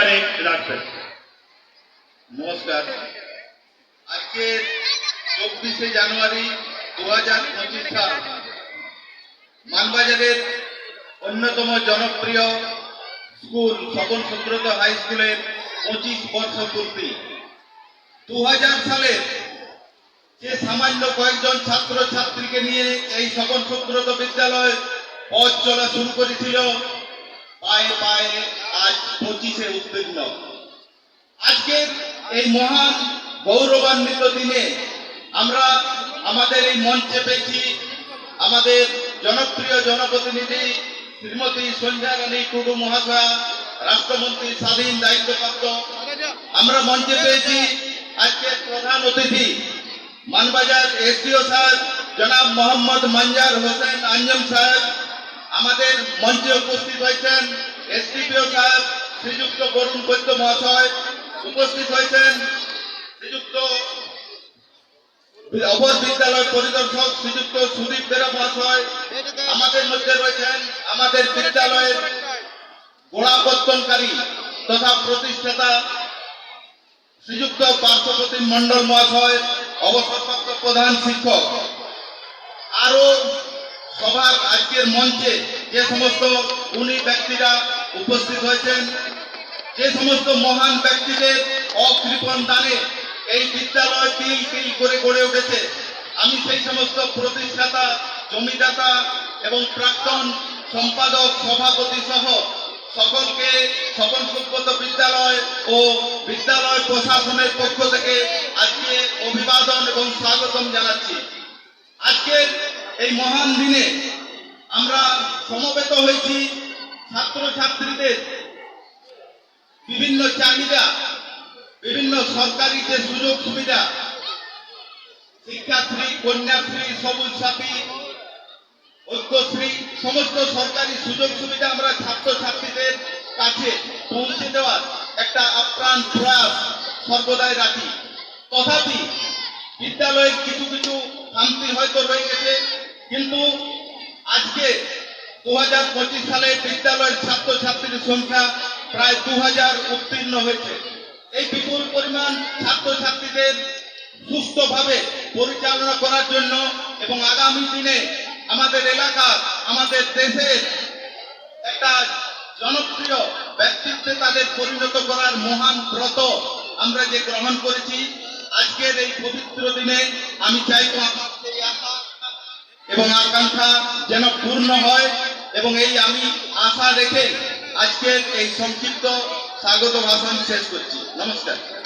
রাখবেন। নমস্কার। আজকে চব্বিশে জানুয়ারি দু হাজার পঁচিশ সাল মানবাজারের অন্যতম জনপ্রিয় স্কুল স্বপন সুব্রত হাই স্কুলের পঁচিশ বর্ষ পূর্তি। দু হাজার সালের যে সামান্য কয়েকজন ছাত্র ছাত্রীকে নিয়ে এই স্বপন সুব্রত বিদ্যালয় পথ চলা শুরু করেছিল, পায়ে পায়ে আজ পঁচিশে উত্তীর্ণ আজকের এই মহান গৌরবান্বিত দিনে আমরা আমাদের এই মঞ্চে পেয়েছি আমাদের জনপ্রিয় জনপ্রতিনিধি শ্রীমতী সন্ধ্যা রানী টুডু মহাশয়া, রাষ্ট্রমন্ত্রী স্বাধীন দায়িত্বপ্রাপ্ত। আমরা মঞ্চে পেয়েছি আজকের প্রধান অতিথি, মানবাজার এসডিও স্যার, জনাব মোহাম্মদ মঞ্জার হোসেন আঞ্জম সাহেব আমাদের মঞ্চে উপস্থিত হয়েছেন এসডিপিও সাহেব শ্রীযুক্ত বরুণ বৈদ্য মহাশয় উপস্থিত হয়েছেন। শ্রীযুক্ত অপর বিদ্যালয় পরিদর্শক শ্রীযুক্ত সুদীপ বেরা মহাশয় আমাদের মধ্যে রয়েছেন। আমাদের বিদ্যালয়ের গোড়াপত্তনকারী তথা প্রতিষ্ঠাতা শ্রীযুক্ত পার্শ্বপতি মন্ডল মহাশয়, অবসরপ্রাপ্ত প্রধান শিক্ষক। আরও সভার আজকের মঞ্চে যে সমস্ত উনি ব্যক্তিরা উপস্থিত হয়েছেন যে সমস্ত মহান ব্যক্তিদের অকৃপণ দানে এই বিদ্যালয় তিল তিল করে গড়ে উঠেছে। আমি সেই সমস্ত প্রতিষ্ঠাতা, জমিদাতা এবং প্রাক্তন সম্পাদক, সভাপতি সহ সকলকে সকল সুব্রত বিদ্যালয় ও বিদ্যালয় প্রশাসনের পক্ষ থেকে আজকে অভিবাদন এবং স্বাগতম জানাচ্ছি। আজকের এই মহান দিনে আমরা সমবেত হয়েছি ছাত্র ছাত্রীদের বিভিন্ন চাহিদা, বিভিন্ন সরকারি যে সুযোগ সুবিধা, শিক্ষাশ্রী, কন্যাশ্রী, সবুজ সাথী, ঐক্যশ্রী, সমস্ত সরকারি সুযোগ সুবিধা আমরা ছাত্র ছাত্রীদের কাছে পৌঁছে দেওয়ার একটা আপ্রাণ প্রয়াস সর্বদাই রাখি। তথাপি বিদ্যালয়ের কিছু কিছু খামতি হয়তো রয়ে গেছে, কিন্তু আজকে দু হাজার পঁচিশ সালে বিদ্যালয়ের ছাত্রছাত্রীর সংখ্যা প্রায় দু হাজার উত্তীর্ণ হয়েছে। এই বিপুল পরিমাণ ছাত্রছাত্রীদের সুস্থভাবে পরিচালনা করার জন্য এবং আগামী দিনে আমাদের এলাকা, আমাদের দেশের একটা জনপ্রিয় ব্যক্তিত্বে তাদের পরিণত করার মহান ব্রত আমরা যে গ্রহণ করেছি, আজকের এই পবিত্র দিনে আমি চাইব আমার সেই আশা এবং আকাঙ্ক্ষা যেন পূর্ণ হয়। এবং এই আমি আশা রেখে আজকের এই সংক্ষিপ্ত স্বাগত ভাষণ শেষ করছি। নমস্কার।